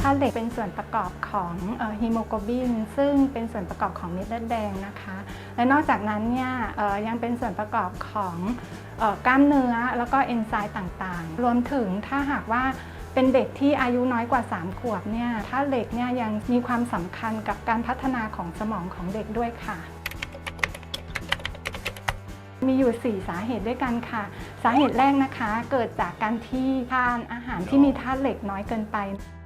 ธาตุเหล็กเป็นส่วนประกอบของฮีโมโกลบิน ซึ่งเป็นส่วนประกอบของเม็ดเลือดแดงนะคะ และนอกจากนั้นเนี่ยยังเป็นส่วนประกอบของกล้ามเนื้อแล้วก็เอนไซม์ต่างๆ รวมถึงถ้าหากว่าเป็นเด็กที่อายุน้อยกว่า 3 ขวบเนี่ยถ้าเหล็กเนี่ยยังมีความสำคัญกับการพัฒนาของสมองของเด็กด้วยค่ะ มีอยู่ 4 สาเหตุด้วยกันค่ะ สาเหตุแรกนะคะ เกิดจากการที่ทานอาหารที่มีธาตุเหล็กน้อยเกินไป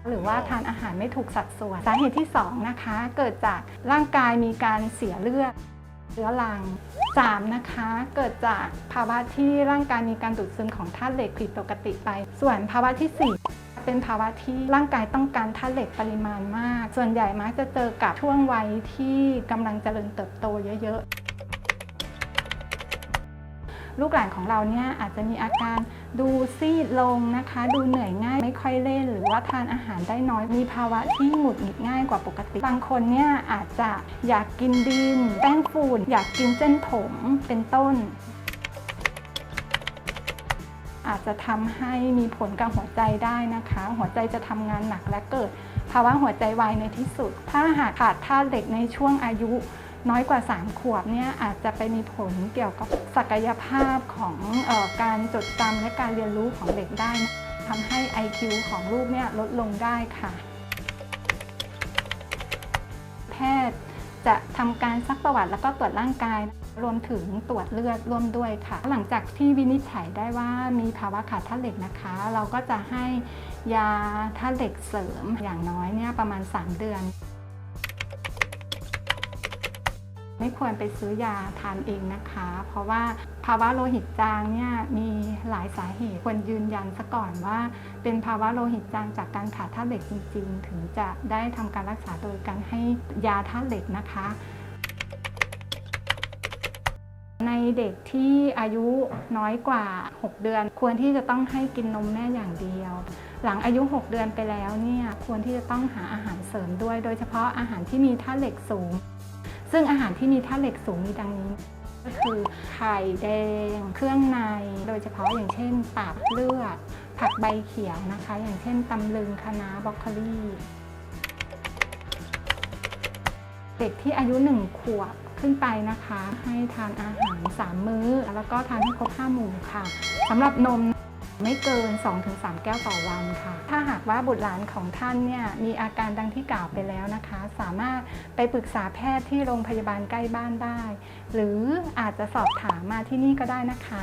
หรือว่าทานอาหารไม่ถูกสัดส่วน สาเหตุที่ 2 นะคะ เกิดจากร่างกายมีการเสียเลือดเรื้อรัง 3. นะคะ เกิดจากภาวะที่ร่างกายมีการดูดซึมของธาตุเหล็กผิดปกติไป ส่วนภาวะที่ 4เป็นภาวะที่ร่างกายต้องการธาตุเหล็กปริมาณมาก ส่วนใหญ่มักจะเจอกับช่วงวัยที่กำลังเจริญเติบโตเยอะๆ ลูกหลานของเราเนี่ยอาจจะมีอาการดูซีดลงนะคะ ดูเหนื่อยง่าย ไม่ค่อยเล่น หรือว่าทานอาหารได้น้อย มีภาวะที่หงุดหงิดง่ายกว่าปกติ บางคนเนี่ยอาจจะอยากกินดิน แป้งฝุ่นอยากกินเส้นผมเป็นต้นอาจจะทำให้มีผลกับหัวใจได้นะคะ หัวใจจะทำงานหนักและเกิด ภาวะหัวใจวายในที่สุด ถ้าหากขาดธาตุเหล็กในช่วงอายุ น้อยกว่า 3 ขวบเนี่ยอาจจะไปมีผลเกี่ยวกับศักยภาพของออการจดจำและการเรียนรู้ของเด็กได้นะทำให้ IQ ของลูกเนี่ยลดลงได้ค่ะ แพทย์จะทำการซักประวัติแล้วก็ตรวจร่างกาย รวมถึงตรวจเลือดร่วมด้วยค่ะ หลังจากที่วินิจฉัยได้ว่ามีภาวะขาดธาตุเหล็กนะคะ เราก็จะให้ยาธาตุเหล็กเสริมอย่างน้อยเนี่ยประมาณ 3 เดือน ไม่ควรไปซื้อยาทานเองนะคะ เพราะว่าภาวะโลหิตจางเนี่ยมีหลายสาเหตุควรยืนยันซะก่อนว่า เป็นภาวะโลหิตจางจากการขาดธาตุเหล็กจริง ๆ ถึงจะได้ทำการรักษาโดยการให้ยาธาตุเหล็กนะคะ ในเด็กที่อายุน้อยกว่า 6 เดือน ควรที่จะต้องให้กินนมแม่อย่างเดียวหลังอายุ 6 เดือนไปแล้วเนี่ยควรที่จะต้องหาอาหารเสริมด้วย โดยเฉพาะอาหารที่มีธาตุเหล็กสูง ซึ่งอาหารที่มีธาตุเหล็กสูงมีดังนี้ ก็คือไข่แดง เครื่องใน โดยเฉพาะอย่างเช่นตับเลือด ผักใบเขียวนะคะ อย่างเช่นตำลึงคะน้าบรอกโคลีเด็กที่อายุ 1 ขวบขึ้นไปนะคะ ให้ทานอาหาร 3 มื้อ แล้วก็ทานให้ครบ5หมู่ค่ะสำหรับนม ไม่เกิน 2-3 แก้วต่อวันค่ะ ถ้าหากว่าบุตรหลานของท่านเนี่ยมีอาการดังที่กล่าวไปแล้วนะคะ สามารถไปปรึกษาแพทย์ที่โรงพยาบาลใกล้บ้านได้ หรืออาจจะสอบถามมาที่นี่ก็ได้นะคะ